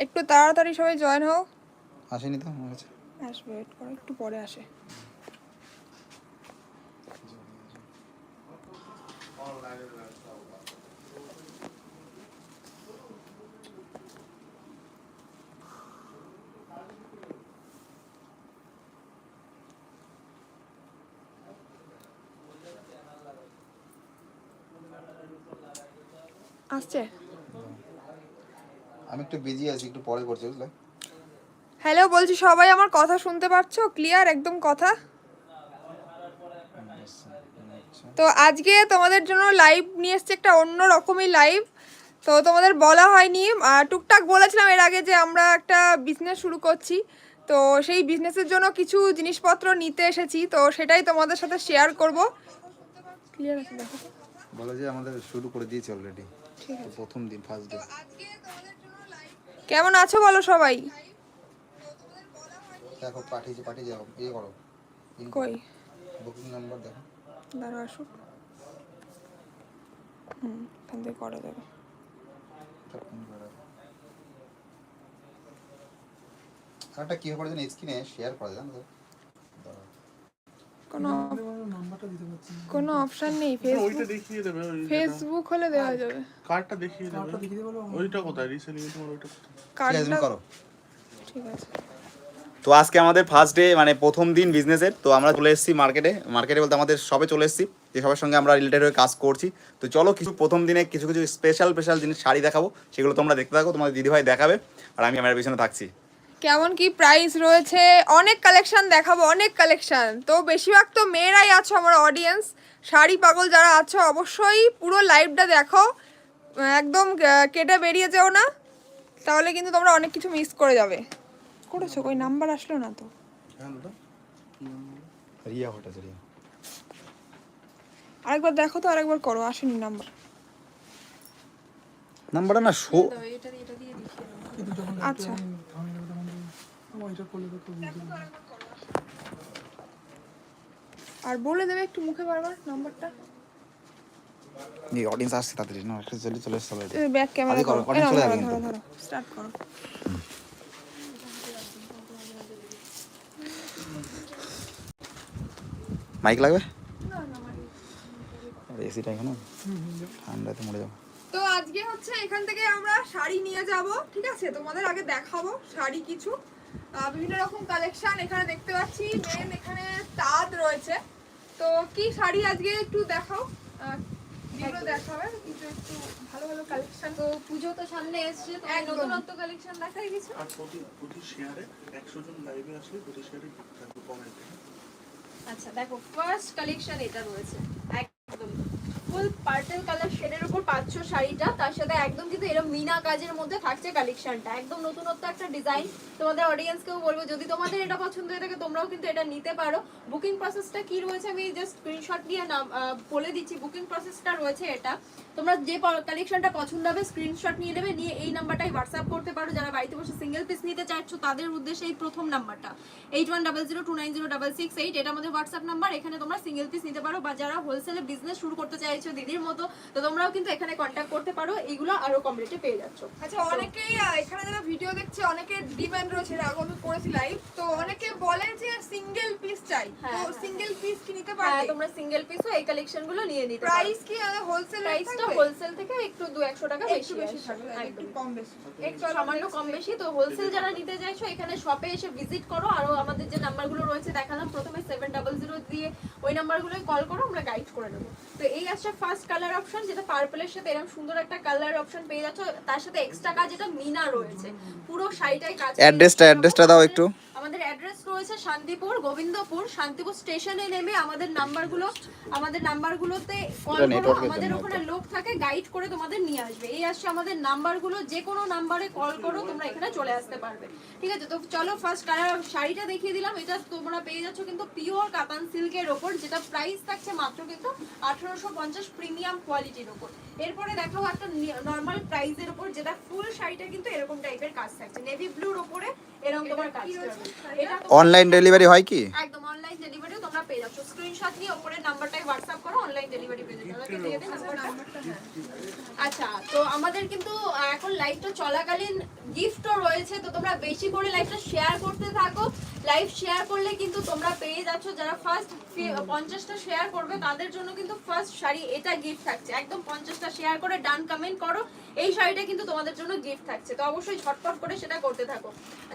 একটু তাড়াতাড়ি সবাই জয়েন হও। আসেনি তো আমার কাছে। আসবে ওয়েট করো একটু পরে আসে আসছে আমি একটু বিজি আছি একটু পরে করছি বুঝলে? হ্যালো বলছি সবাই আমার কথা শুনতে পাচ্ছো ক্লিয়ার একদম কথা? তো আজকে তোমাদের জন্য লাইভ নিয়ে এসছে একটা অন্য রকমই লাইভ তো তোমাদের বলা হয়নি। আর টুকটাক বলেছিলাম এর আগে যে আমরা একটা বিজনেস শুরু করছি। তো সেই বিজনেসের জন্য কিছু জিনিসপত্র নিতে এসেছি। তো সেটাই তোমাদের সাথে শেয়ার করব। ক্লিয়ার আছে দেখো। তো। বলে যে আমাদের শুরু করে দিয়েছে অলরেডি প্রথম দিন ফার্স্ট ডে কেমন আছো বলো সবাই? দেখো পাঠিয়েছে পাঠিয়ে যাও ইয়ে করো। কই? বুকিং নাম্বার দেখো। দাঁড়া আসুক হুম এখান থেকে করা যাবে একটা কি করে জানি স্ক্রিনে শেয়ার করা জানো তো দাঁড়াও। কোনো কোনো অপশন নেই ফেসবুক ওইটা দেখিয়ে দেবে ফেসবুক হলে দেওয়া যাবে। কার্ডটা দেখিয়ে দেবে। ওইটা কোথায়? রিসেলিং তোমার ওইটা কার্ডটা করো। ঠিক আছে। তো আজকে আমাদের ফার্স্ট ডে মানে প্রথম দিন বিজনেসের তো আমরা চলে এসেছি মার্কেটে মার্কেটে বলতে আমাদের সবে চলে এসেছি। যে সবার সঙ্গে আমরা রিলেটেড হয়ে কাজ করছি। তো চলো কিছু প্রথম দিনে কিছু কিছু স্পেশাল স্পেশাল জিনিস শাড়ি দেখাবো। সেগুলো তোমরা দেখতে থাকো। তোমাদের দিদিভাই দেখাবে। আর আমি আমার পিছনে থাকছি। কেমন কি প্রাইস রয়েছে? অনেক কালেকশন দেখাবো অনেক কালেকশন তো বেশিরভাগ তো মেয়েরাই আছো আমার অডিয়েন্স শাড়ি পাগল যারা আছো অবশ্যই পুরো লাইভটা দেখো। একদম কেটে বেরিয়ে যেও না। তাহলে কিন্তু তোমরা অনেক কিছু মিস করে যাবে। করেছ? ওই নাম্বার আসলো না তো। হ্যাঁ দাদা রিয়া রিয়া। আরেকবার দেখো তো আরেকবার করো। আসেনি নাম্বার নাম্বারটা না শো আচ্ছা। আর বলে দেবে একটু মুখে বারবার নাম্বারটা। এই অডিয়েন্স আসছে তাড়াতাড়ি না একটা চলে চলে এসছে already। ব্যাক ক্যামেরা করো, চলে স্টার্ট করো। মাইক লাগবে? এসিটা এখানে? ঠান্ডাতে মরে যাব। তো আজকে হচ্ছে এখান থেকে আমরা শাড়ি নিয়ে যাব ঠিক আছে? তোমাদের আগে দেখাবো শাড়ি কিছু। বিভিন্ন রকম কালেকশন এখানে দেখতে পাচ্ছি। মেন এখানে তাঁত রয়েছে। তো কি শাড়ি আজকে একটু দেখাও? আহ, যেগুলো দেখাবে কিছু একটু ভালো ভালো কালেকশন তো পুজো তো সামনে এসছে তো নতুনত্ব কালেকশন দেখাই কিছু? আর প্রতি প্রতি শেয়ারে একশো জন লাইভে আসলে প্রতি শেয়ারে থাকবে কমেন্টে আচ্ছা দেখো ফার্স্ট কালেকশন এটা রয়েছে। একদম। ফুল পার্টেল কালার পাচ্ছ শাড়িটা তার সাথে একদম কিন্তু এরকম মিনা কাজের মধ্যে থাকছে কালেকশনটা একদম নতুনত্ব একটা ডিজাইন তোমাদের অডিয়েন্সকেও বলব, যদি তোমাদের এটা পছন্দ হয়ে থাকে, তোমরাও কিন্তু এটা নিতে পারো। বুকিং প্রসেসটা কি রয়েছে? আমি জাস্ট স্ক্রিনশট দিয়ে বলে দিচ্ছি। বুকিং প্রসেসটা রয়েছে এটা। তোমরা যে কালেকশনটা পছন্দ হবে স্ক্রিনশট নিয়ে নেবে নিয়ে এই নাম্বারটাই হোয়াটসঅ্যাপ করতে পারো। যারা বাড়িতে বসে সিঙ্গেল পিস নিতে চাইছো তাদের উদ্দেশ্যে এই প্রথম নাম্বারটা eight one double zero two nine zero double six eight এটা আমাদের হোয়াটসঅ্যাপ নাম্বার এখানে তোমরা সিঙ্গেল পিস নিতে পারো বা যারা হোলসেলে বিজনেস শুরু করতে চাইছো দিদির মতো তো তোমরাও কিন্তু এখানে কন্ট্যাক্ট করতে পারো। এইগুলো আরও কম রেটে পেয়ে যাচ্ছ। আচ্ছা অনেকেই এখানে যারা ভিডিও দেখছে অনেকের ডিমান্ড রয়েছে আগে আমি করেছি লাইভ তো অনেকে বলে যে সিঙ্গেল পিস চাই তো হ্যাঁ, হ্যাঁ। সিঙ্গেল পিস কি নিতে হ্যাঁ তোমরা সিঙ্গেল পিসও এই কালেকশনগুলো নিয়ে নিতে পারো। প্রাইস কি হোলসেল প্রাইসটা হোলসেল থেকে একটু দু একশো টাকা বেশি বেশি থাকবে একটু কম বেশি। একটু সামান্য কম বেশি তো হোলসেল যারা নিতে চাইছো এখানে শপে এসে ভিজিট করো। আরও আমাদের যে নাম্বারগুলো রয়েছে দেখালাম। প্রথমে সেভেন ডাবল জিরো দিয়ে ওই নাম্বারগুলোয় কল করো আমরা গাইড করে দেবো তো এই আসছে ফার্স্ট কালার অপশন যেটা পার্পলের সাথে এরকম সুন্দর একটা কালার অপশন পেয়ে যাচ্ছ। তার সাথে এক্সট্রা কাজ যেটা মিনা রয়েছে পুরো শাড়িটাই কাজ যাচ্ছ। address-টা দাও একটু। আমাদের অ্যাড্রেস রয়েছে শান্তিপুর গোবিন্দপুর শান্তিপুর স্টেশনে নেমে আমাদের নাম্বারগুলো আমাদের নাম্বারগুলোতে কল করো আমাদের ওখানে লোক থাকে গাইড করে তোমাদের নিয়ে আসবে। এই আসছে আমাদের নাম্বারগুলো যে কোনো নাম্বারে কল করো তোমরা এখানে চলে আসতে পারবে। ঠিক আছে তো চলো ফার্স্ট কালার শাড়িটা দেখিয়ে দিলাম এটা তোমরা পেয়ে যাচ্ছ কিন্তু পিওর কাতান সিল্কের ওপর যেটা প্রাইস থাকছে মাত্র কিন্তু আঠারোশো পঞ্চাশ প্রিমিয়াম কোয়ালিটির ওপর। এরপরে দেখাবো একটা নর্মাল প্রাইসের উপর যেটা ফুল শাড়িটা কিন্তু এরকম টাইপের কাজ থাকছে। নেভি ব্লুর উপরে এরকম তোমার কাজ এটা অনলাইন ডেলিভারি হয় কি? একদম অনলাইন ডেলিভারিও তোমরা পেয়ে যাচ্ছ। স্ক্রিনশট নিয়ে উপরের নাম্বারটাই হোয়াটসঅ্যাপ করো অনলাইন ডেলিভারি পেয়ে যাচ্ছ আচ্ছা তো আমাদের কিন্তু এখন লাইভটা চলাকালীন গিফটও রয়েছে তো তোমরা বেশি করে লাইভটা শেয়ার করতে থাকো। লাইভ শেয়ার করলে কিন্তু তোমরা পেয়ে যাচ্ছ যারা ফার্স্ট পঞ্চাশটা শেয়ার করবে তাদের জন্য কিন্তু ফার্স্ট শাড়ি এটা গিফট থাকছে। একদম পঞ্চাশটা শেয়ার করে ডান কমেন্ট করো এই শাড়িটা কিন্তু তোমাদের জন্য গিফট থাকছে তো অবশ্যই ঝটপট করে সেটা করতে থাকো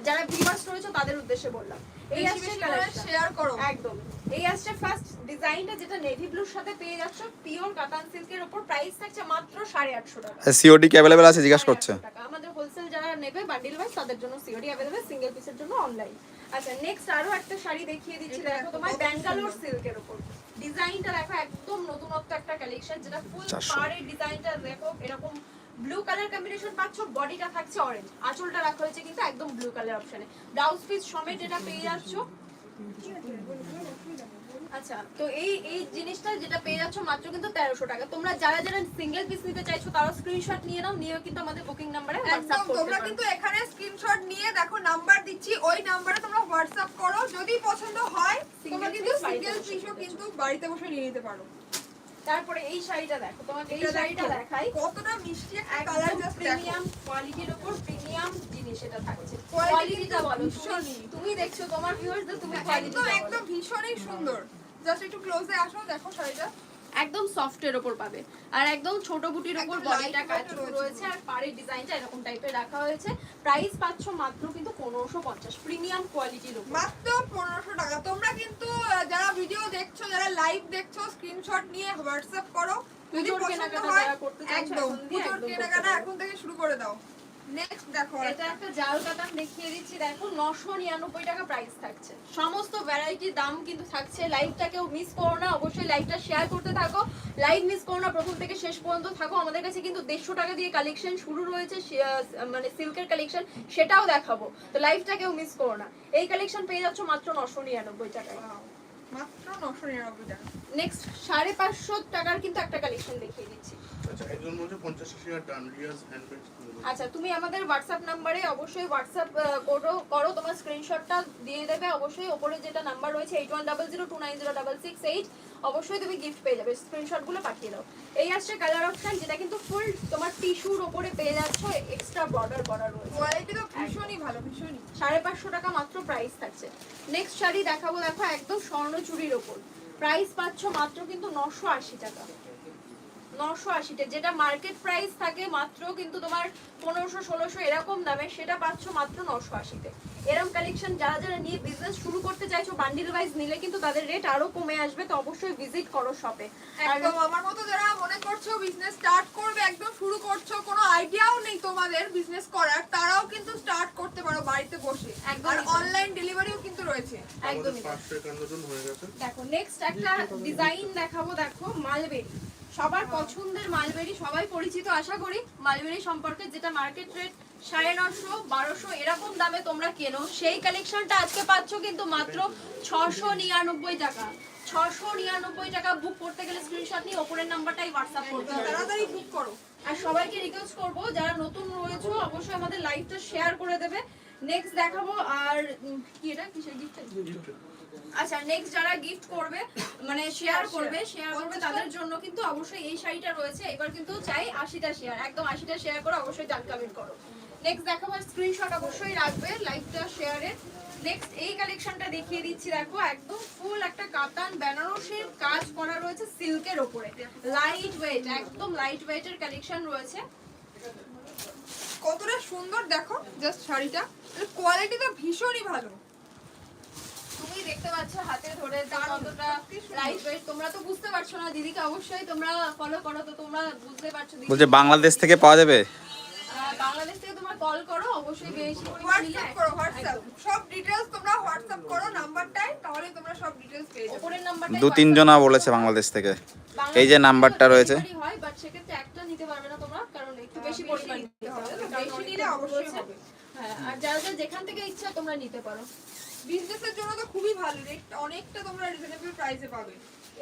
যারা ভিউয়ার্স রয়েছে তাদের উদ্দেশ্যে বললাম এই বেশি আসছে বেশি করে কালেকশন শেয়ার করো একদম এই আসছে ফার্স্ট ডিজাইনটা যেটা নেভি ব্লুর সাথে পেয়ে যাচ্ছ পিওর কাতান সিল্কের উপর প্রাইস থাকছে মাত্র সাড়ে আটশো টাকা সিওডি কি অ্যাভেলেবেল আছে জিজ্ঞাসা করছে 800 টাকা। আমাদের হোলসেল যারা নেবে বান্ডিল ওয়াইজ তাদের জন্য সিওডি अवेलेबल সিঙ্গেল পিসের জন্য অনলাইন আচ্ছা নেক্সট আরো একটা শাড়ি দেখিয়ে দিচ্ছি এটা দেখো দেখো, তোমার কত ব্যাঙ্গালোর সিল্কের উপর ডিজাইনটা দেখো একদম নতুনত্ব একটা কালেকশন যেটা ফুল 400 পাড়ের ডিজাইনটা দেখো এরকম ব্লু কালার কম্বিনেশন পাচ্ছ বডিটা থাকছে অরেঞ্জ আঁচলটা রাখা হয়েছে কিন্তু একদম ব্লু কালার অপশনে ব্লাউজ পিস সমেত এটা পেয়ে যাচ্ছ। আচ্ছা তো এই এই জিনিসটা যেটা পেয়ে যাচ্ছ মাত্র কিন্তু তেরোশো টাকা। তোমরা যারা যারা সিঙ্গেল পিস নিতে চাইছো তারা স্ক্রিনশট নিয়ে নাও নিয়েও কিন্তু আমাদের বুকিং নাম্বারে একদম তোমরা কিন্তু এখানে স্ক্রিনশট নিয়ে দেখো নাম্বার দিচ্ছি ওই নাম্বারে তোমরা হোয়াটসঅ্যাপ করো। যদি পছন্দ হয় তোমরা কিন্তু সিঙ্গেল পিসও কিন্তু বাড়িতে বসে নিয়ে নিতে পারো। তারপরে এই শাড়িটা দেখো তোমাকে এই শাড়িটা দেখাই। কতটা মিষ্টি কালার জাস্ট প্রিমিয়াম কোয়ালিটির উপর প্রিমিয়াম জিনিস এটা থাকছে। কোয়ালিটিটা বলো তুমি- দেখছ তোমার ভিউয়ার্সদের তুমি কোয়ালিটি একদম একদম ভীষণই সুন্দর। জাস্ট একটু ক্লোজে আসো দেখো শাড়িটা। একদম সফটের উপর পাবে। আর একদম ছোট বুটির উপর বডিটা কাজ রয়েছে। আর পাড়ের ডিজাইনটা এরকম টাইপের রাখা হয়েছে। প্রাইস পাচ্ছ মাত্র কিন্তু পনেরোশো পঞ্চাশ প্রিমিয়াম কোয়ালিটির উপর। মাত্র পনেরোশো টাকা। তোমরা কিন্তু যারা ভিডিও দেখছ যারা লাইভ দেখছ স্ক্রিনশট নিয়ে হোয়াটসঅ্যাপ করো। যদি পছন্দ হয় একদম। পুজোর কেনাকাটা এখন থেকে শুরু করে দাও। নেক্সট দেখো এটা একটা জাল কাতান দেখিয়ে দিচ্ছি। দেখো নশো নিরানব্বই টাকা প্রাইস থাকছে। সমস্ত ভ্যারাইটির দাম কিন্তু থাকছে। মিস করো না। অবশ্যই লাইভটা শেয়ার করতে থাকো। লাইভ মিস করো না। প্রথম থেকে শেষ পর্যন্ত থাকো। আমাদের কাছে কিন্তু দেড়শো টাকা দিয়ে কালেকশন শুরু রয়েছে। মানে সিল্কের কালেকশন সেটাও দেখাবো। তো লাইভটা কেউ মিস করো না। এই কালেকশন পেয়ে যাচ্ছ মাত্র নশো নিরানব্বই টাকায়। মাত্র নশো নিরানব্বই টাকা। নেক্সট সাড়ে পাঁচশো টাকার কিন্তু একটা কালেকশন দেখিয়ে দিচ্ছি। আচ্ছা একজন বলছে ডান রিয়াজ আচ্ছা তুমি আমাদের হোয়াটসঅ্যাপ নাম্বারে অবশ্যই হোয়াটসঅ্যাপ করো করো তোমার স্ক্রিনশটটা দিয়ে দেবে। অবশ্যই ওপরে যেটা নাম্বার রয়েছে অবশ্যই তুমি গিফট পেয়ে যাবে। স্ক্রিনশটগুলো পাঠিয়ে দাও। এই আসছে কালার অপশন যেটা কিন্তু ফুল তোমার টিস্যুর ওপরে পেয়ে যাচ্ছ এক্সট্রা বর্ডার করা রয়েছে। কোয়ালিটি ভীষণই ভালো ভীষণই। সাড়ে পাঁচশো টাকা মাত্র প্রাইস থাকছে। নেক্সট শাড়ি দেখাবো দেখো একদম স্বর্ণচুরির ওপর। প্রাইস পাচ্ছ মাত্র কিন্তু নশো আশি টাকা। নশো আশিতে। যেটা মার্কেট প্রাইস থাকে মাত্র কিন্তু তোমার পনেরোশো ষোলোশো এরকম দামে সেটা পাচ্ছ মাত্র নশো আশিতে। এরকম কালেকশন যারা যারা নিয়ে বিজনেস শুরু করতে চাইছো বান্ডিল ওয়াইজ নিলে কিন্তু তাদের রেট আরও কমে আসবে তো অবশ্যই ভিজিট করো শপে একদম আমার মতো যারা মনে করছ বিজনেস স্টার্ট করবে একদম শুরু করছ কোনো আইডিয়াও নেই তোমাদের বিজনেস করার তারাও কিন্তু স্টার্ট করতে পারো বাড়িতে বসে। আর অনলাইন ডেলিভারিও কিন্তু রয়েছে। একদমই হয়ে দেখো নেক্সট একটা ডিজাইন দেখাবো দেখো মালবেরি। সবার পছন্দের মালবেরি সবাই পরিচিত আশা করি মালবেরি সম্পর্কে যেটা মার্কেট রেট সাড়ে নশো বারোশো এরকম দামে তোমরা কেনো। সেই কালেকশনটা আজকে পাচ্ছ কিন্তু মাত্র ছশো নিরানব্বই টাকা। ছশো নিরানব্বই টাকা বুক করতে গেলে স্ক্রিনশট নিয়ে ওপরের নাম্বারটাই হোয়াটসঅ্যাপ করতে হবে। তাড়াতাড়ি বুক করো। আর সবাইকে রিকোয়েস্ট করব যারা নতুন রয়েছে অবশ্যই আমাদের লাইভটা শেয়ার করে দেবে। নেক্সট দেখাবো আর কি এটা? কিসের গিফট আচ্ছা নেক্সট যারা গিফট করবে মানে শেয়ার করবে শেয়ার করবে তাদের জন্য কিন্তু অবশ্যই এই শাড়িটা রয়েছে। এবার কিন্তু চাই আশিটা শেয়ার একদম আশিটা শেয়ার করে অবশ্যই ডান কমেন্ট করো। নেক্সট দেখাবো স্ক্রিনশট অবশ্যই রাখবে লাইভটা শেয়ারের নেক্সট এই কালেকশনটা দেখিয়ে দিচ্ছি দেখো একদম ফুল একটা কাতান বেনারসির কাজ করা রয়েছে সিল্কের ওপরে। লাইট ওয়েট একদম লাইট ওয়েটের কালেকশন রয়েছে। কতটা সুন্দর দেখো জাস্ট শাড়িটা। কোয়ালিটি তো ভীষণই ভালো। দেখতে পাচ্ছ হাতে ধরে কতটা ওয়েট তোমরা তো বুঝতে পারছ না দিদিকে অবশ্যই তোমরা ফলো করো তো তোমরা বুঝতে পারছ দিদি বলছে বাংলাদেশ থেকে পাওয়া যাবে? বাংলাদেশ থেকে তোমরা কল করো অবশ্যই বেশি পরিমাণ হোয়াটসঅ্যাপ করো হোয়াটসঅ্যাপ সব ডিটেলস তোমরা হোয়াটসঅ্যাপ করো নাম্বারটাই তাহলে তোমরা সব পেয়ে যাবে। নাম্বারটা দু তিনজনা বলেছে বাংলাদেশ থেকে। এই যে নাম্বারটা রয়েছে। হয় বাট সেক্ষেত্রে একটা নিতে পারবে না তোমরা কারণ একটু বেশি পরিমাণ নিতে হবে বেশি নিলে অবশ্যই হবে। হ্যাঁ আর যারা যেখান থেকে ইচ্ছা তোমরা নিতে পারো। বিজনেসের জন্য তো খুবই ভালো রেট অনেকটা তোমরা রিজনেবল প্রাইসে পাবে।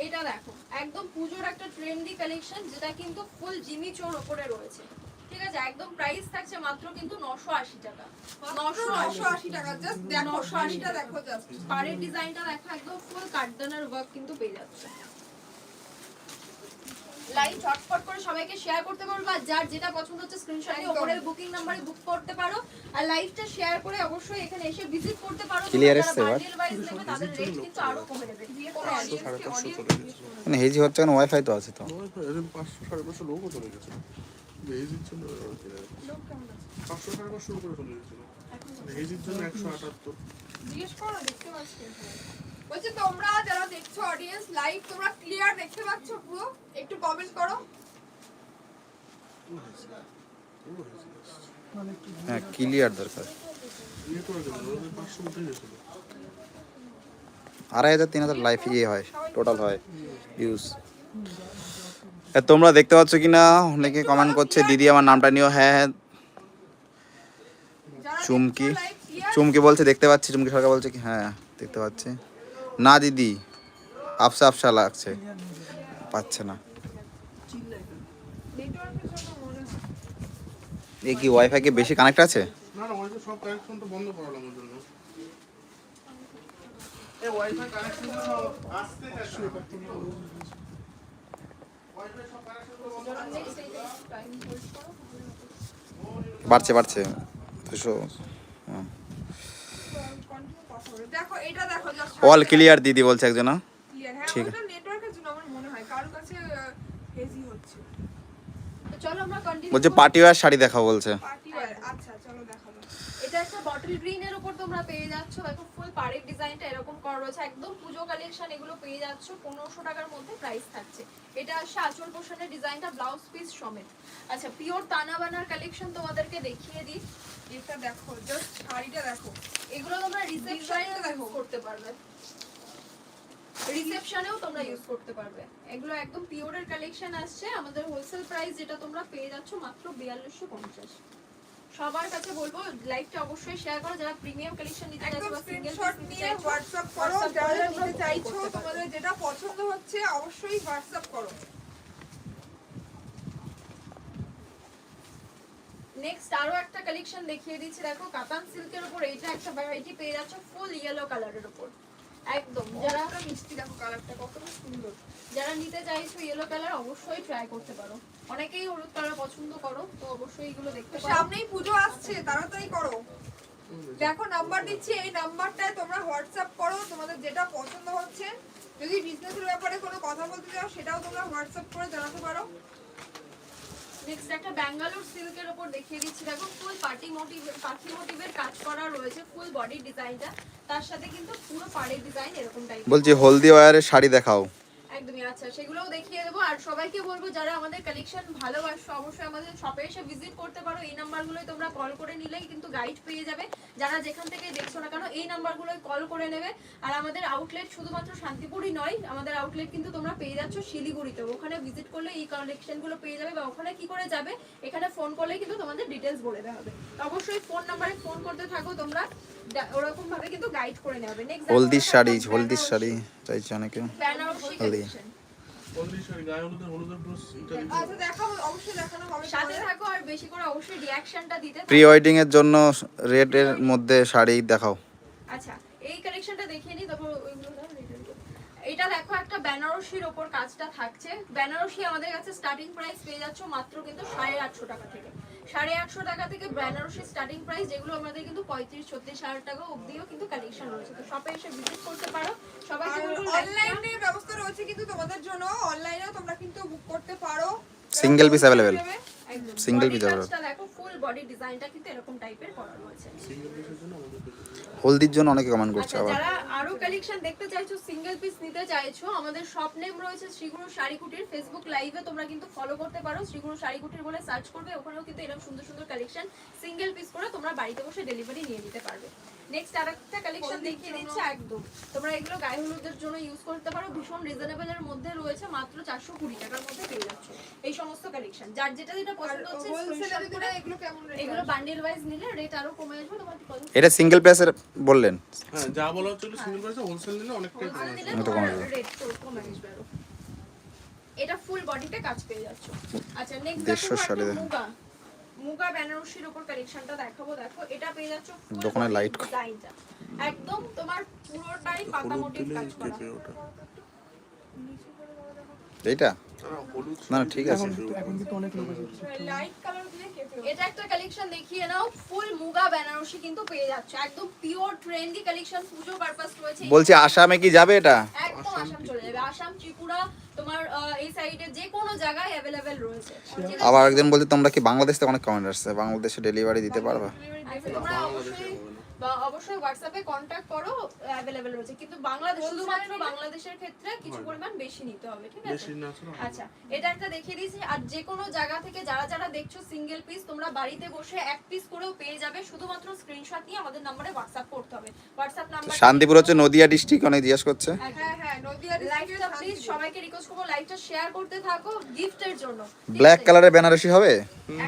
এটা দেখো একদম পুজোর একটা ট্রেন্ডি কালেকশন যেটা কিন্তু ফুল জিমি চোর ওপরে রয়েছে। ঠিক আছে একদম প্রাইস থাকছে মাত্র কিন্তু নশো আশি টাকা। নশো নশো আশি টাকা জাস্ট দেখো 980 শাড়িটা দেখো জাস্ট পাড়ের ডিজাইনটা দেখো একদম ফুল কাটদানার ওয়ার্ক কিন্তু পেয়ে যাচ্ছে। লাইভ ঝটপট করে সবাইকে শেয়ার করতে পারো বা যার যেটা পছন্দ হচ্ছে স্ক্রিনশট একদম। উপরের বুকিং নাম্বারে বুক করতে পারো। আর লাইভটা শেয়ার করে অবশ্যই এখানে এসে ভিজিট করতে পারো। তোমরা এসছে এবার? তাদের রেট কিন্তু আরও কমে যাবে। মানে হেজি হচ্ছে কেন ওয়াইফাই তো আছে তো। পাঁচশো সাড়ে পাঁচশো লোকও চলে গেছে। হেজির জন্য পাঁচশো সাড়ে পাঁচশো উপরে চলে গেছিল হেজির জন্য একশো আটাত্তর। জিজ্ঞেস করো দেখতে পাচ্ছি। বলছি তোমরা যারা দেখছ অডিয়েন্স লাইভ তোমরা ক্লিয়ার দেখতে পাচ্ছ পুরো? একটু কমেন্ট করো। হ্যাঁ ক্লিয়ার দরকার। আড়াই হাজার তিন হাজার লাইফ ইয়ে হয় টোটাল হয় ইউজ তোমরা দেখতে পাচ্ছ কি না অনেকে কমেন্ট করছে দিদি আমার নামটা নিও। হ্যাঁ হ্যাঁ। চুমকি। চুমকি বলছে দেখতে পাচ্ছি। চুমকি সরকার বলছে কি? হ্যাঁ দেখতে পাচ্ছি। না দিদি আফসা আফসা লাগছে। পাচ্ছে না। এ কি ওয়াইফাই কি বেশি কানেক্ট আছে? না না ওইটা সব কানেকশন তো বন্ধ করালাম ওর জন্য। এই ওয়াইফাই কানেকশন আসতে Next এইটা একটু time hold করো। বাড়ছে বাড়ছে। দুশো হ্যাঁ। Continue কথা বলো। দেখো এটা দেখো অল ক্লিয়ার দিদি বলছে একজন হ্যাঁ ঠিক আছে। নেটওয়ার্কের জন্য আমার কারোর কাছে হেজি হচ্ছে। তো চলো আমরা কন্টিনিউ বলছে পার্টিওয়ার শাড়ি দেখাও বলছে। আচ্ছা চলো দেখাবো এটা একটা বটল গ্রিন এর উপর তোমরা পেয়ে যাচ্ছ। দেখো ফুল পাড়ের ডিজাইনটা এরকম করা রয়েছে। একদম পুজো কালেকশন এগুলো পেয়ে যাচ্ছ। পনেরোশো টাকার মধ্যে প্রাইস থাকছে। এটা আসছে আঁচল পোষণের ডিজাইনটা ব্লাউজ পিস সমেত। আচ্ছা পিওর তানা বানার কালেকশন তোমাদেরকে দেখিয়ে দিই। এটা দেখো জাস্ট শাড়িটা দেখো। এগুলো তোমরা রিসেপশনে দেখো। করতে পারবে। রিসেপশনেও তোমরা ইউজ করতে পারবে। এগুলো একদম পিওরের কালেকশন আসছে। আমাদের হোলসেল প্রাইস যেটা তোমরা পেয়ে যাচ্ছ মাত্র বিয়াল্লিশশো পঞ্চাশ। সবার কাছে বলব লাইভটা অবশ্যই শেয়ার করো যারা প্রিমিয়াম কালেকশন নিতে চাইছো বা সিঙ্গেল স্ক্রিনশট নিয়ে হোয়াটসঅ্যাপ করো WhatsApp যারা নিতে চাইছো তোমাদের যেটা পছন্দ হচ্ছে অবশ্যই হোয়াটসঅ্যাপ করো। নেক্সট আরও একটা কালেকশন দেখিয়ে দিচ্ছি দেখো কাতান সিল্কের উপর এইটা একটা ভ্যারাইটি পেয়ে যাচ্ছ ফুল ইয়েলো কালারের উপর। একদম যারা মিষ্টি দেখো কালারটা কত সুন্দর। যারা নিতে চাইছো ইয়েলো কালার অবশ্যই ট্রাই করতে পারো। অনেকেই হলুদ কালার পছন্দ করো তো অবশ্যই এগুলো দেখতে পারো। সামনেই পুজো আসছে তাড়াতাড়ি করো। দেখো নাম্বার দিচ্ছি এই নাম্বারটায় তোমরা হোয়াটসঅ্যাপ করো তোমাদের যেটা পছন্দ হচ্ছে। যদি বিজনেসের ব্যাপারে কোনো কথা বলতে চাও সেটাও তোমরা হোয়াটসঅ্যাপ করে জানাতে পারো। নেক্সট একটা ব্যাঙ্গালোর সিল্কের উপর দেখিয়ে দিচ্ছি। দেখো ফুল পার্টি মোটিভ পাখি মোটিভের কাজ করা রয়েছে ফুল বডি ডিজাইনটা তার সাথে কিন্তু পুরো পাড়ের ডিজাইন এরকম টাইপ বলছি হলদি ওয়ারের শাড়ি দেখাও। একদমই আচ্ছা সেগুলোও দেখিয়ে দেবো। আর সবাইকে বলব যারা আমাদের কালেকশন ভালোবাসো অবশ্যই আমাদের শপে এসে ভিজিট করতে পারো। এই নাম্বারগুলোই তোমরা কল করে নিলেই কিন্তু গাইড পেয়ে যাবে। যারা যেখান থেকে দেখছ না কেন এই নাম্বারগুলোই কল করে নেবে। আর আমাদের আউটলেট শুধুমাত্র শান্তিপুরই নয় আমাদের আউটলেট কিন্তু তোমরা পেয়ে যাচ্ছ শিলিগুড়িতে ওখানে ভিজিট করলে এই কালেকশনগুলো পেয়ে যাবে বা ওখানে কি করে যাবে এখানে ফোন করলে কিন্তু তোমাদের ডিটেলস বলে দেওয়া হবে। অবশ্যই ফোন নাম্বারে ফোন করতে থাকো তোমরা। ওরকম ভাবে কিন্তু গাইড করে নেবে নেক্সট হলদির শাড়ি হলদির শাড়ি। চাইছে অনেকে। পুরো এটা দিতে আচ্ছা দেখাবো অবশ্যই দেখানো হবে সাথে তোমাদের। আর বেশি করে অবশ্যই রিয়াকশনটা দিতে প্রি ওয়েডিং এর জন্য রেডের মধ্যে শাড়ি দেখাও। আচ্ছা এই কালেকশনটা দেখিয়ে নিই তারপর। এটা দেখো একটা বেনারসির ওপর কাজটা থাকছে। বেনারসি আমাদের কাছে স্টার্টিং প্রাইস পেয়ে যাচ্ছ মাত্র কিন্তু সাড়ে আটশো টাকা থেকে। সাড়ে আটশো টাকা থেকে বেনারসি স্টার্টিং প্রাইস যেগুলো আমাদের কিন্তু পঁয়ত্রিশ ছত্রিশ হাজার টাকা অবধিও কিন্তু কালেকশন রয়েছে। তো শপে এসে ভিজিট করতে পারো। টা- অনলাইনে ব্যবস্থা রয়েছে কিন্তু তোমাদের জন্য। অনলাইনেও তোমরা কিন্তু বুক করতে পারো। Single piece available. একদম। Single Body ফুল বডি ডিজাইনটা কিন্তু এরকম টাইপের করা রয়েছে সিঙ্গেল পিসের জন্য আমাদের দেখতে হলদির জন্য অনেকে কমেন্ট করছে আচ্ছা আবার। যারা আরও কালেকশন দেখতে চাইছো সিঙ্গেল পিস নিতে চাইছো আমাদের শপ নেম রয়েছে শ্রীগুরু শাড়িকুটির। ফেসবুক লাইভে তোমরা কিন্তু ফলো করতে পারো। শ্রীগুরু শাড়িকুটির বলে সার্চ করবে ওখানেও কিন্তু এরকম সুন্দর সুন্দর কালেকশন সিঙ্গেল পিস করে তোমরা বাড়িতে বসে ডেলিভারি নিয়ে নিতে পারবে। নেক্সট আরেকটা কালেকশন দেখিয়ে। দিচ্ছে একদম। তোমরা এগুলো গায়ে হলুদের জন্য ইউজ করতে পারো। ভীষণ রিজনেবল এর মধ্যে রয়েছে মাত্র চারশো কুড়ি টাকার মধ্যে পেয়ে যাচ্ছ। এই সমস্ত কালেকশন যার যেটা যেটা পছন্দ হচ্ছে হোলসেলের screenshot করে দিনে এগুলো কেমন rate এগুলো আছে? ওয়াইজ নিলে রেট আরও কমে আসবে তোমার এটা সিঙ্গেল প্রাইসের বললেন হ্যাঁ যা বলা হচ্ছিল সিঙ্গেল প্রাইসে হোলসেল নিলে অনেকটাই কমে আসবে। এটা তোমার কমে যাবে। রেট কমে আসবে আরও এটা ফুল বডিতে কাজ পেয়ে যাচ্ছ আচ্ছা নেক্সট দেখো। মুগা মুগা বেনারসির উপর কালেকশনটা দেখাবো দেখো এটা পেয়ে যাচ্ছ দোকানে design-টা। একদম তোমার পুরোটাই পাতা মোটিভ কাজ করা এইটা না, ঠিক আছে। এখন কিন্তু অনেক লোক আছে। লাইট কালার দিলে এটা একটা কালেকশন দেখিয়ে নাও। ফুল মুগা বেনারসি কিন্তু পেয়ে যাচ্ছ। একদম pure trendy collection puja purpose রয়েছে। বলছি আসামে কি যাবে এটা? একদম আসাম চলে যাবে। আসাম ত্রিপুরা তোমার এই সাইডে যে কোনো জায়গায় অ্যাভেলেবেল রয়েছে। আবার একজন বলছে তোমরা কি বাংলাদেশ থেকে অনেক কমেন্ট আসছে বাংলাদেশে ডেলিভারি দিতে পারবা। তোমরা অবশ্যই বা অবশ্যই হোয়াটসঅ্যাপে কন্ট্যাক্ট করো অ্যাভেলেবেল রয়েছে। কিন্তু বাংলাদেশ শুধুমাত্র বাংলাদেশের ক্ষেত্রে কিছু পরিমাণ বেশি নিতে হবে ঠিক আছে? আচ্ছা এটা একটা দেখিয়ে দিয়েছি। আর যে কোনো জায়গা থেকে যারা যারা দেখছ সিঙ্গেল পিস তোমরা বাড়িতে বসে এক পিস করেও পেয়ে যাবে। শুধুমাত্র স্ক্রিনশট নিয়ে আমাদের নম্বরে হোয়াটসঅ্যাপ করতে হবে। হোয়াটসঅ্যাপ নাম্বার শান্তিপুর হচ্ছে নদিয়া ডিস্ট্রিক্ট অনেক জিজ্ঞেস করছে। হ্যাঁ হ্যাঁ নদিয়া লাইভটা প্লিজ সবাইকে রিকোয়েস্ট করব লাইভটা শেয়ার করতে থাকো গিফটের জন্য। ব্ল্যাক কালারের বেনারসি হবে?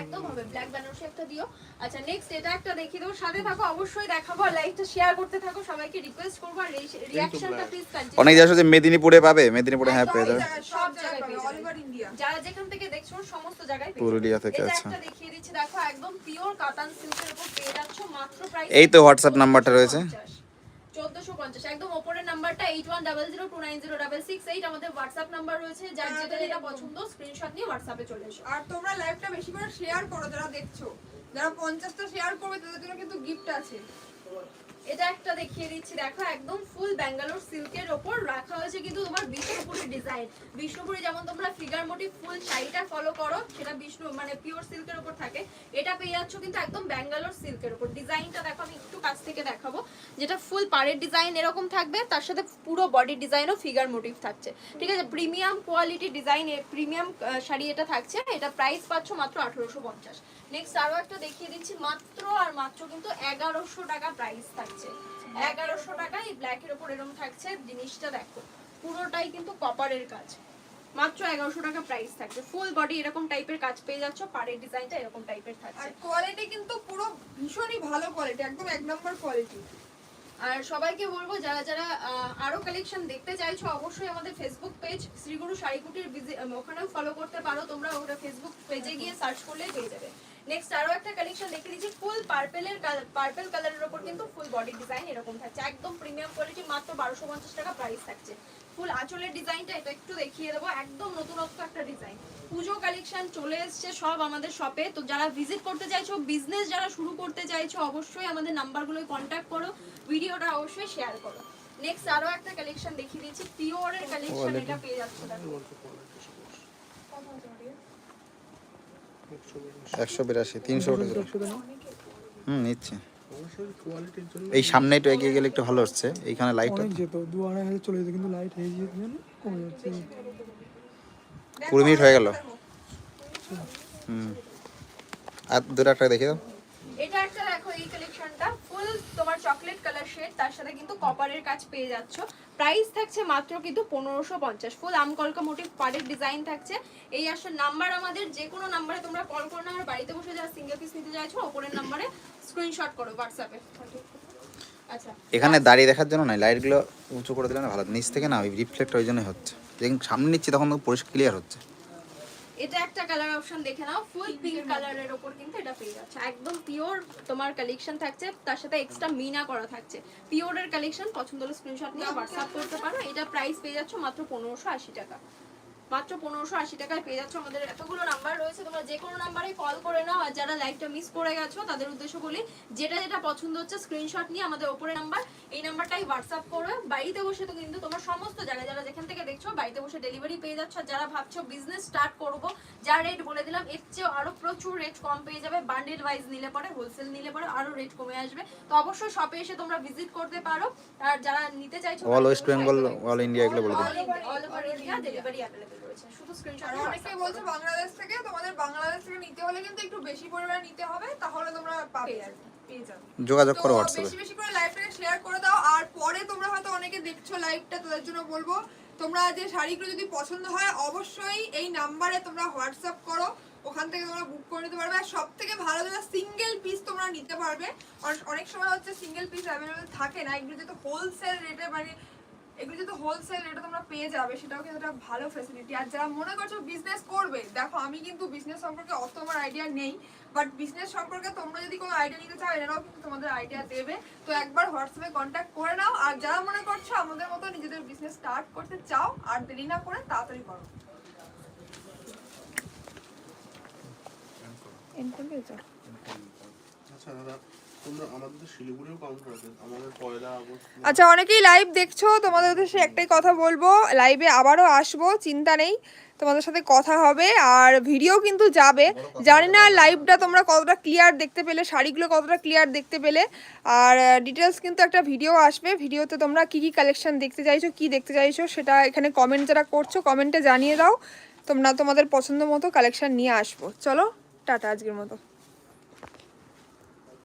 একদম হবে ব্ল্যাক বেনারসি একটা দিও। আচ্ছা নেক্সট এটা একটা দেখিয়ে দেবো সাথে থাকো অবশ্যই দেখাবো আর লাইভটা শেয়ার করতে থাকো সবাইকে রিকোয়েস্ট করব আর রিয়াকশনটা। প্লিজ অনেক জিজ্ঞাসা করছে মেদিনীপুরে পাবে মেদিনীপুরে হ্যাঁ পেয়ে যাবে সব জায়গায় পেয়ে অল যাবে। ওভার ইন্ডিয়া যারা যেখান থেকে দেখছ সমস্ত জায়গায় পুরুলিয়া। থেকে, এটা আচ্ছা। একটা দেখিয়ে দিচ্ছি দেখো একদম পিওর কাতান সিল্কের উপর পেয়ে যাচ্ছ মাত্র প্রাইস এই তো WhatsApp নাম্বারটা রয়েছে। চোদ্দশো পঞ্চাশ একদম ওপরের নাম্বারটা eight one double zero two nine zero double six eight আমাদের হোয়াটসঅ্যাপ নাম্বার রয়েছে যার যেটা যেটা পছন্দ স্ক্রিনশট নিয়ে হোয়াটসঅ্যাপে চলে এসো আর তোমরা লাইভটা বেশি করে শেয়ার করো যারা দেখছ যারা পঞ্চাশটা শেয়ার করবে তাদের জন্য কিন্তু গিফট আছে। এটা একটা দেখিয়ে দিচ্ছি, দেখো, একদম ফুল ব্যাঙ্গালোর সিল্কের ওপর রাখা হয়েছে কিন্তু তোমার বিষ্ণুপুরি ডিজাইন বিষ্ণুপুরি যেমন তোমরা ফিগার মোটিভ ফুল শাড়িটা ফলো করো, সেটা বিষ্ণু মানে পিওর সিল্কের ওপর থাকে, এটা পেয়ে যাচ্ছ কিন্তু একদম ব্যাঙ্গালোর সিল্কের ওপর। ডিজাইনটা দেখো, আমি একটু কাছ থেকে দেখাবো, যেটা ফুল পাড়ের ডিজাইন এরকম থাকবে, তার সাথে পুরো বডি ডিজাইনও ফিগার মোটিভ থাকছে। ঠিক আছে premium quality design premium sari এটা থাকছে, এটা প্রাইস পাচ্ছ মাত্র আঠেরোশো পঞ্চাশ। নেক্সট আরও একটা দেখিয়ে দিচ্ছি, মাত্র আর মাত্র কিন্তু এগারোশো টাকা প্রাইস থাকছে এগারোশো টাকা এই ব্ল্যাকের ওপর এরকম থাকছে জিনিসটা দেখো পুরোটাই কিন্তু কপারের কাজ। মাত্র এগারোশো টাকা প্রাইস থাকছে। ফুল বডি এরকম টাইপের কাজ পেয়ে যাচ্ছ পাড়ের ডিজাইনটা এরকম টাইপের থাকছে। আর কোয়ালিটি কিন্তু পুরো ভীষণই ভালো কোয়ালিটি একদম এক নম্বর কোয়ালিটি আর সবাইকে বলব যারা যারা আরও কালেকশন দেখতে চাইছো অবশ্যই আমাদের ফেসবুক পেজ শ্রীগুরু শাড়িকুটির ওখানেও ফলো করতে পারো। তোমরা ওটা ফেসবুক পেজে গিয়ে সার্চ করলেই পেয়ে যাবে। নেক্সট আরও একটা কালেকশন দেখে দিচ্ছি ফুল পার্পেলের পার্পেল কালারের উপর কিন্তু ফুল বডি ডিজাইন এরকম থাকছে। একদম প্রিমিয়াম কোয়ালিটি মাত্র বারোশো পঞ্চাশ টাকা প্রাইস থাকছে। ফুল আঁচলের ডিজাইনটা এটা একটু দেখিয়ে দেবো একদম নতুনত্ব একটা ডিজাইন পুজো কালেকশন চলে এসছে সব আমাদের শপে তো যারা ভিজিট করতে চাইছো বিজনেস যারা শুরু করতে চাইছো অবশ্যই আমাদের নাম্বারগুলোয় কন্ট্যাক্ট করো ভিডিওটা অবশ্যই শেয়ার করো। নেক্সট আরও একটা কালেকশন দেখিয়ে দিচ্ছি পিওরের কালেকশন এটা পেয়ে যাচ্ছে দেখো একশো বিরাশি তিনশো উঠে হুম নিচ্ছে। অবশ্যই কোয়ালিটির জন্য এই সামনে একটু এগিয়ে গেলে একটু ভালো হচ্ছে এইখানে লাইটটা যেত দু আড়াই হাজার চলে যেত কিন্তু লাইট হয়ে যেত কমে যাচ্ছে। কুড়ি মিনিট হয়ে গেল। হুম। আর দুটো একটা দেখে দাও। এটা একটা দেখো এই কালেকশনটা ফুল তোমার চকলেট কালার শেড তার সাথে কিন্তু কপারের কাজ পেয়ে যাচ্ছ। প্রাইস থাকছে মাত্র কিন্তু পনেরোশো পঞ্চাশ। ফুল আমকলকা মোটিভ পাড়ের ডিজাইন থাকছে। এই আসলে নাম্বার আমাদের, যে কোনো নাম্বারে তোমরা কল করো না আমার বাড়িতে বসে যারা সিঙ্গেল পিস নিতে চাইছো ওপরের নাম্বারে স্ক্রিনশট করো হোয়াটসঅ্যাপে আচ্ছা। এখানে দাঁড়িয়ে দেখার জন্য নয় লাইটগুলো উঁচু করে দিলে না ভালো, নিচ থেকে না ওই রিফ্লেক্ট ওই জন্যই হচ্ছে। যখন সামনে নিচ্ছি তখন পরিষ্কার ক্লিয়ার হচ্ছে। এটা একটা কালার অপশন দেখে নাও। ফুল পিঙ্ক কালারের ওপর কিন্তু এটা পেয়ে যাচ্ছে। একদম পিওর তোমার কালেকশন থাকছে তার সাথে এক্সট্রা মিনা করা থাকছে। পিওরের কালেকশন পছন্দ হলে স্ক্রিনশট নিয়ে হোয়াটসঅ্যাপ করতে পারো। এটা প্রাইস পেয়ে যাচ্ছে মাত্র পনেরোশো আশি টাকা। মাত্র পনেরোশো আশি টাকায় পেয়ে যাচ্ছ আমাদের এতগুলো নাম্বার রয়েছে। তোমরা যে কোনো নাম্বারে কল করে নাও আর যারা লাইভটা মিস করে গেছো তাদের উদ্দেশ্য বলি যেটা যেটা পছন্দ হচ্ছে স্ক্রিনশট নিয়ে আমাদের ওপরে নাম্বার এই নাম্বারটাই হোয়াটসঅ্যাপ করো। বাড়িতে বসে তো কিন্তু তোমার সমস্ত জায়গায় যারা যেখান থেকে দেখছ বাড়িতে বসে ডেলিভারি পেয়ে যাচ্ছ। আর যারা ভাবছ বিজনেস স্টার্ট করব যা রেট বলে দিলাম এর চেয়ে আরও প্রচুর রেট কম পেয়ে যাবে। বান্ডেল ওয়াইজ নিলে পরে হোলসেল নিলে পরে আরও রেট কমে আসবে। তো অবশ্যই শপে এসে তোমরা ভিজিট করতে পারো। আর যারা নিতে চাইছো all West Bengal all India এগুলো বলে দিন all over India delivery available রয়েছে শুধু স্ক্রিনশট আর অনেকে বলছে বাংলাদেশ থেকে তোমাদের বাংলাদেশ থেকে নিতে হলে কিন্তু একটু বেশি পরিমাণে নিতে হবে তাহলে তোমরা পাবে পেয়ে যাবে। পেয়ে যাবে। যোগাযোগ করো হোয়াটসঅ্যাপে বেশি বেশি করে লাইভটাকে শেয়ার করে দাও আর পরে তোমরা হয়তো অনেকে দেখছ লাইভটা তাদের জন্য বলব তোমরা যে শাড়িগুলো যদি পছন্দ হয় অবশ্যই এই নাম্বারে তোমরা হোয়াটসঅ্যাপ করো ওখান থেকে তোমরা বুক করে নিতে পারবে আর সব থেকে ভালো যেটা সিঙ্গেল পিস তোমরা নিতে পারবে অনেক- অনেক সময় হচ্ছে সিঙ্গেল পিস অ্যাভেলেবেল থাকে না এগুলো যেহেতু হোলসেল রেটে মানে এগুলো যেহেতু হোলসেল রেটে তোমরা পেয়ে যাবে সেটাও কিন্তু একটা ভালো ফেসিলিটি আর যারা মনে করছ বিজনেস করবে দেখো আমি কিন্তু বিজনেস সম্পর্কে অত আমার আইডিয়া নেই বাট বিজনেস সম্পর্কে তোমরা যদি কোনো আইডিয়া নিতে চাও এনারাও কিন্তু তোমাদের আইডিয়া দেবে। তো একবার হোয়াটসঅ্যাপে কন্ট্যাক্ট করে নাও আর যারা মনে করছ আমাদের মতো নিজেদের বিজনেস স্টার্ট করতে চাও আর দেরি না করে তাড়াতাড়ি করো। আচ্ছা দাদা তোমরা আমাদের তো শিলিগুড়িও কাউন্টার আছে আমাদের পয়লা আগস্ট আচ্ছা অনেকেই লাইভ দেখছ তোমাদের উদ্দেশ্যে একটাই কথা বলব লাইভে আবারও আসব চিন্তা নেই তোমাদের সাথে কথা হবে আর ভিডিও কিন্তু যাবে। জানি না লাইভটা তোমরা কতটা ক্লিয়ার দেখতে পেলে শাড়িগুলো কতটা ক্লিয়ার দেখতে পেলে আর ডিটেলস কিন্তু একটা ভিডিও আসবে ভিডিওতে তোমরা কি কি কালেকশন দেখতে চাইছো কি দেখতে চাইছো সেটা এখানে কমেন্ট যারা করছ কমেন্টে জানিয়ে দাও তোমরা তোমাদের পছন্দ মতো কালেকশন নিয়ে আসব। চলো টাটা আজকের মতো।